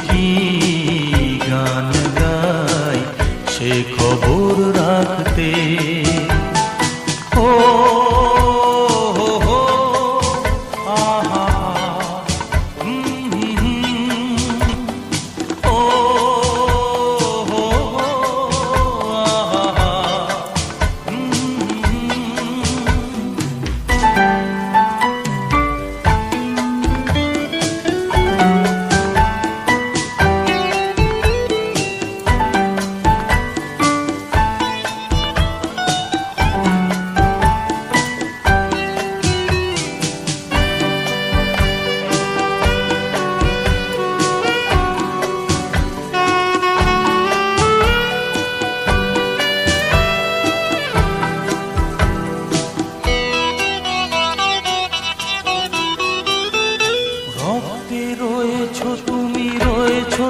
কি গান গাই সে খবর রাখতে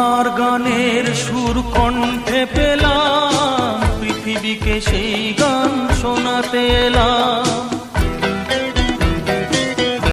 তোমার গানের সুর কণ্ঠে পেলাম পৃথিবীকে সেই গান শোনাতে এলাম।